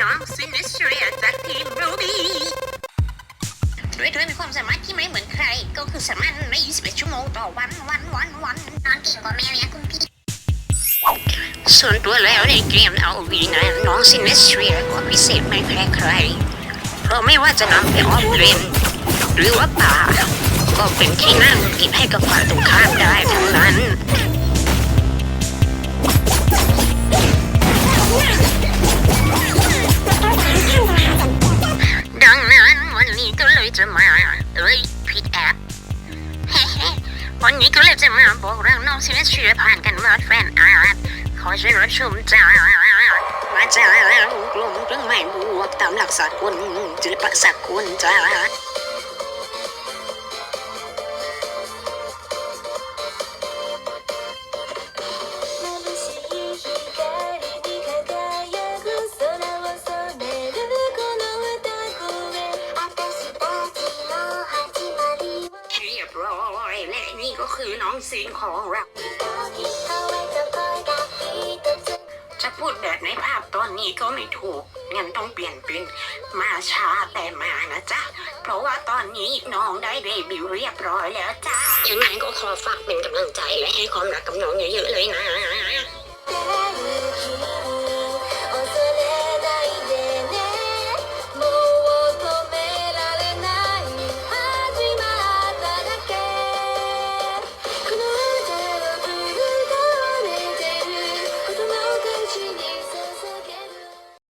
น้องซินิสเรียจากทีมรูบี้ด้วยด้วยมีความสามารถที่ไม่เหมือนใคร ก็คือสามารถใน21 ชั่วโมงต่อวันวันวันวันนอนเก่งกว่าแมวเนี่ยคุณพี่ ส่วนตัวแล้วในเกมเอาวีนะน้องซินิสเรียก็พิเศษไม่แพ้ใคร เพราะไม่ว่าจะนำไปออฟเลนหรือว่าป่าก็เป็นที่นั่งกินให้กับฝ่ายตรงข้ามได้ทั้งนั้น วันนี้ก็เลยจะมาบอกเรื่องน้องซินเชื่อผ่านกันมาแฟนอาร์ตขอช่วยรับชมจ้ามาจ้ากลุ่มเครื่องหมายบวกตามหลักสากลศิลปะสากลจ้า อยและนี่ก็คือน้องซีนของเรา จะพูดแบบในภาพตอนนี้ก็ไม่ถูกงั้นต้องเปลี่ยนเป็นมาช้าแต่มานะจ๊ะ เพราะว่าตอนนี้น้องได้เดบิวเรียบร้อยแล้วจ้ายังไงก็ขอฝากเป็นกำลังใจและให้ความรักกับน้องเยอะๆเลยนะ